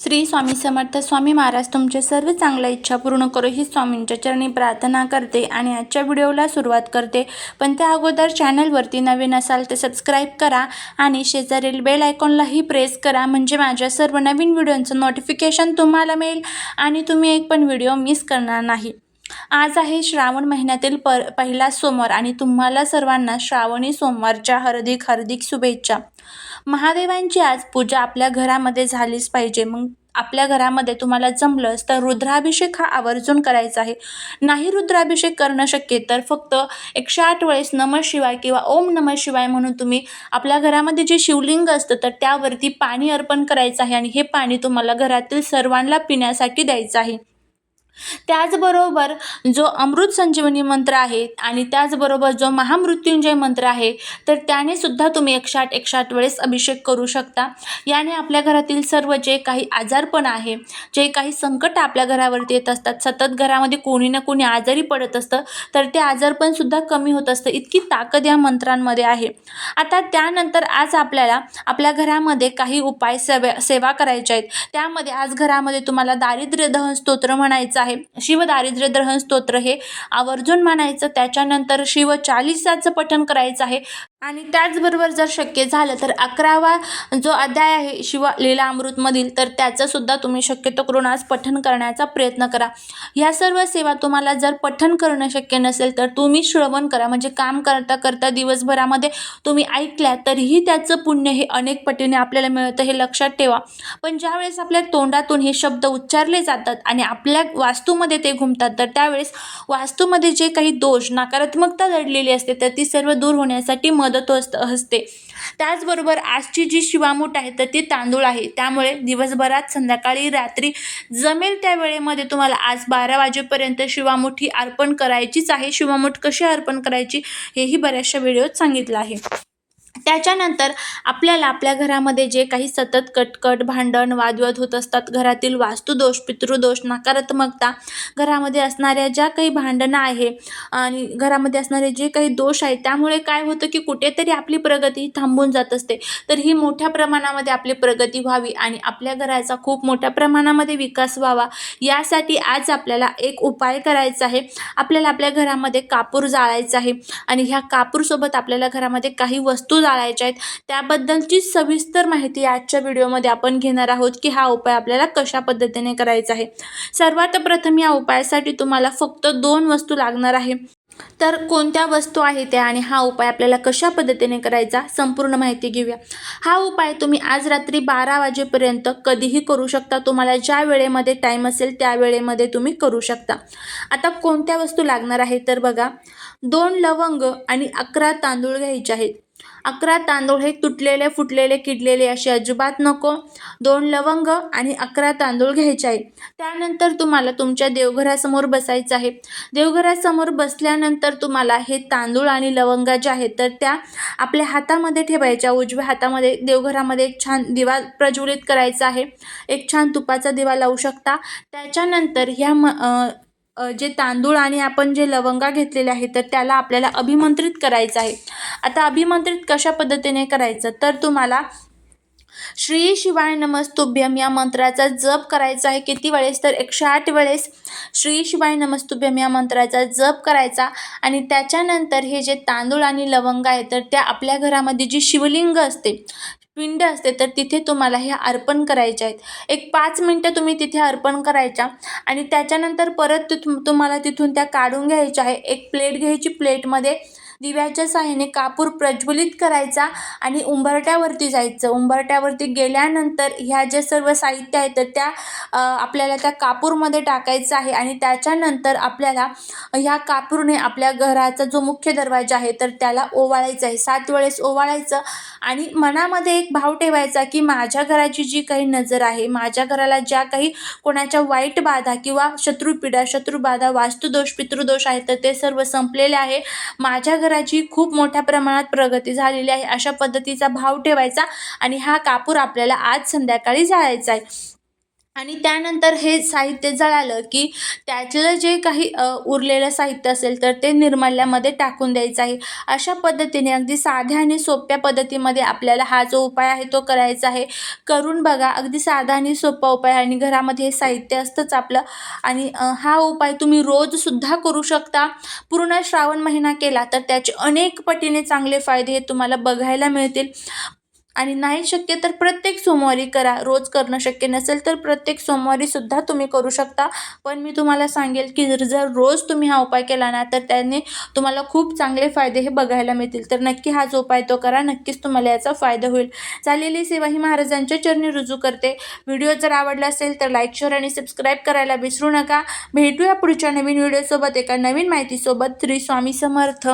श्री स्वामी समर्थ स्वामी महाराज तुमचे सर्व चांगल्या इच्छा पूर्ण करो ही स्वामींच्या चरणी प्रार्थना करते आणि आजच्या व्हिडिओला सुरुवात करते. पण त्या अगोदर चॅनलवरती नवीन असाल तर सबस्क्राईब करा आणि शेजारील बेल आयकॉनलाही प्रेस करा म्हणजे माझ्या सर्व नवीन व्हिडिओंचं नोटिफिकेशन तुम्हाला मिळेल आणि तुम्ही एक पण व्हिडिओ मिस करणार नाही. आज आहे श्रावण महिन्यातील पर पहिला सोमवार आणि तुम्हाला सर्वांना श्रावणी सोमवारच्या हार्दिक हार्दिक शुभेच्छा. महादेवांची आज पूजा आपल्या घरामध्ये झालीच पाहिजे. मग आपल्या घरामध्ये तुम्हाला जमलंच तर रुद्राभिषेक हा आवर्जून करायचा आहे. नाही रुद्राभिषेक करणं शक्य तर फक्त एकशे आठ वेळेस नमः शिवाय किंवा ओम नमः शिवाय म्हणून तुम्ही आपल्या घरामध्ये जे शिवलिंग असतं तर त्यावरती पाणी अर्पण करायचं आहे आणि हे पाणी तुम्हाला घरातील सर्वांना पिण्यासाठी द्यायचं आहे. त्याचबरोबर जो अमृत संजीवनी मंत्र आहे आणि त्याचबरोबर जो महामृत्युंजय मंत्र आहे तर त्याने सुद्धा तुम्ही एकशे आठ एकशे आठ वेळेस अभिषेक करू शकता. याने आपल्या घरातील सर्व जे काही आजारपण आहे जे काही संकट आपल्या घरावरती येत असतात सतत घरामध्ये कोणी ना कोणी आजारी पडत असतं तर ते आजारपण सुद्धा कमी होत असतं. इतकी ताकद या मंत्रांमध्ये आहे. आता त्यानंतर आज आपल्याला आपल्या घरामध्ये काही उपाय सेवा सेवा करायच्या आहेत. त्यामध्ये आज घरामध्ये तुम्हाला दारिद्र्य दहन स्तोत्र म्हणायचं आहे. शिव दारिद्र्य दहन स्तोत्र हे आवर्जून म्हणायचं त्याच्यानंतर शिव चालिसाचं पठण करायचं आहे. आणि त्याचबरोबर जर शक्य झालं तर अकरावा जो अध्याय आहे शिव लीला अमृतमधील तर त्याचंसुद्धा तुम्ही शक्यतो करून आज पठण करण्याचा प्रयत्न करा. ह्या सर्व सेवा तुम्हाला जर पठण करणं शक्य नसेल तर तुम्ही श्रवण करा. म्हणजे काम करता करता दिवसभरामध्ये तुम्ही ऐकल्या तरीही त्याचं पुण्य हे अनेक पटीने आपल्याला मिळतं हे लक्षात ठेवा. पण ज्यावेळेस आपल्या तोंडातून हे शब्द उच्चारले जातात आणि आपल्या वास वास्तूमध्ये ते घुमतात. तर त्यावेळेस वास्तूमध्ये जे काही दोष नकारात्मकता दडलेली असते तर ती सर्व दूर होण्यासाठी मदत असत असते. त्याचबरोबर आजची जी शिवामूठ आहे तर ती तांदूळ आहे. त्यामुळे दिवसभरात संध्याकाळी रात्री जमेल त्या वेळेमध्ये तुम्हाला आज बारा वाजेपर्यंत शिवामूठ ही अर्पण करायचीच आहे. शिवामूठ कशी अर्पण करायची हेही बऱ्याचशा व्हिडिओत सांगितलं आहे. त्याच्यानंतर आपल्याला आपल्या घरामध्ये जे काही सतत कटकट भांडण वादविवाद होत असतात घरातील वास्तुदोष पितृदोष नकारात्मकता घरामध्ये असणाऱ्या ज्या काही भांडणं आहे आणि घरामध्ये असणारे जे काही दोष आहे त्यामुळे काय होतं की कुठेतरी आपली प्रगती थांबून जात असते. तर ही मोठ्या प्रमाणामध्ये आपली प्रगती व्हावी आणि आपल्या घराचा खूप मोठ्या प्रमाणामध्ये विकास व्हावा यासाठी आज आपल्याला एक उपाय करायचा आहे. आपल्याला आपल्या घरामध्ये कापूर जाळायचा आहे आणि ह्या कापूरसोबत आपल्याला घरामध्ये काही वस्तू जाळायच्या आहेत. त्याबद्दलची सविस्तर माहिती आजच्या व्हिडिओमध्ये आपण घेणार आहोत की हा उपाय आपल्याला कशा पद्धतीने करायचा आहे. सर्वात प्रथम या उपायासाठी तुम्हाला फक्त दोन वस्तू लागणार आहे. तर कोणत्या वस्तू आहे त्या आणि हा उपाय आपल्याला कशा पद्धतीने करायचा संपूर्ण माहिती घेऊया. हा उपाय तुम्ही आज रात्री बारा वाजेपर्यंत कधीही करू शकता. तुम्हाला ज्या वेळेमध्ये टाईम असेल त्या वेळेमध्ये तुम्ही करू शकता. आता कोणत्या वस्तू लागणार आहे? तर बघा दोन लवंग आणि अकरा तांदूळ घ्यायचे आहेत. अकरा तांदूळ हे तुटलेले फुटलेले किडलेले असे अजिबात नको. दोन लवंग आणि अकरा तांदूळ घ्यायचे आहे त्यानंतर तुम्हाला तुमच्या देवघरासमोर बसायचं आहे. देवघरासमोर बसल्यानंतर तुम्हाला हे तांदूळ आणि लवंगा ज्या आहेत तर त्या आपल्या हातामध्ये ठेवायच्या. उजव्या हातामध्ये देवघरामध्ये एक छान दिवा प्रज्वलित करायचा आहे. एक छान तुपाचा दिवा लावू शकता. त्याच्यानंतर ह्या म जे तांदूळ आणि आपण जे लवंगा घेतलेले आहेत तर त्याला आपल्याला अभिमंत्रित करायचं आहे. आता अभिमंत्रित कशा पद्धतीने करायचं? तर तुम्हाला श्री शिवाय नमस्तुभ्यम या मंत्राचा जप करायचा आहे. किती वेळेस? तर एकशे आठ वेळेस श्री शिवाय नमस्तुभ्यम या मंत्राचा जप करायचा आणि त्याच्यानंतर हे जे तांदूळ आणि लवंग आहे तर त्या आपल्या घरामध्ये जी शिवलिंग असते पिंड असते तर तिथे तुम्हाला हे अर्पण करायचे आहेत. एक पाच मिनटं तुम्ही तिथे अर्पण करायच्या आणि त्याच्यानंतर परत तिथून तुम्हाला तिथून त्या काढून घ्यायच्या आहे. एक प्लेट घ्यायची प्लेटमध्ये दिव्याच्या साह्याने कापूर प्रज्वलित करायचा आणि उंबरट्यावरती जायचं. उंबरट्यावरती गेल्यानंतर ह्या ज्या सर्व साहित्य आहेत तर त्या आपल्याला त्या कापूरमध्ये टाकायचं आहे आणि त्याच्यानंतर आपल्याला ह्या कापूरने आपल्या घराचा जो मुख्य दरवाजा आहे तर त्याला ओवाळायचा आहे. सात वेळेस ओवाळायचं आणि मनामध्ये एक भाव ठेवायचा की माझ्या घराची जी काही नजर आहे माझ्या घराला ज्या काही कोणाच्या वाईट बाधा किंवा शत्रुपीडा शत्रुबाधा वास्तुदोष पितृदोष आहेत तर ते सर्व संपलेले आहे. माझ्या घराची खूप मोठ्या प्रमाणात प्रगती झालेली आहे. अशा पद्धतीचा भाव ठेवायचा आणि हा कापूर आपल्याला आज संध्याकाळी जाळायचा आहे. आणि त्यानंतर हे साहित्य जळालं की त्यातलं जे काही उरलेलं साहित्य असेल तर ते निर्मल्यामध्ये टाकून द्यायचं आहे. अशा पद्धतीने अगदी साध्या आणि सोप्या पद्धतीमध्ये आपल्याला हा जो उपाय आहे तो करायचा आहे. करून बघा अगदी साधा आणि सोपा उपाय आणि घरामध्ये हे साहित्य असतंच आपलं. आणि हा उपाय तुम्ही रोजसुद्धा करू शकता. पूर्ण श्रावण महिना केला तर त्याचे अनेक पटीने चांगले फायदे हे तुम्हाला बघायला मिळतील. आणि नाही शक्य तर प्रत्येक सोमवारी करा. रोज करणं शक्य नसेल तर प्रत्येक सोमवारी सुद्धा तुम्ही करू शकता. पण मी तुम्हाला सांगेल की जर जर रोज तुम्ही हा उपाय केला ना तर त्याने तुम्हाला खूप चांगले फायदे हे बघायला मिळतील. तर नक्की हा जो उपाय तो करा. नक्कीच तुम्हाला याचा फायदा होईल. झालेली सेवा ही महाराजांच्या चरणी रुजू करते. व्हिडिओ जर आवडला असेल तर लाईक शेअर आणि सबस्क्राईब करायला विसरू नका. भेटूया पुढच्या नवीन व्हिडिओसोबत एका नवीन माहितीसोबत. श्री स्वामी समर्थ.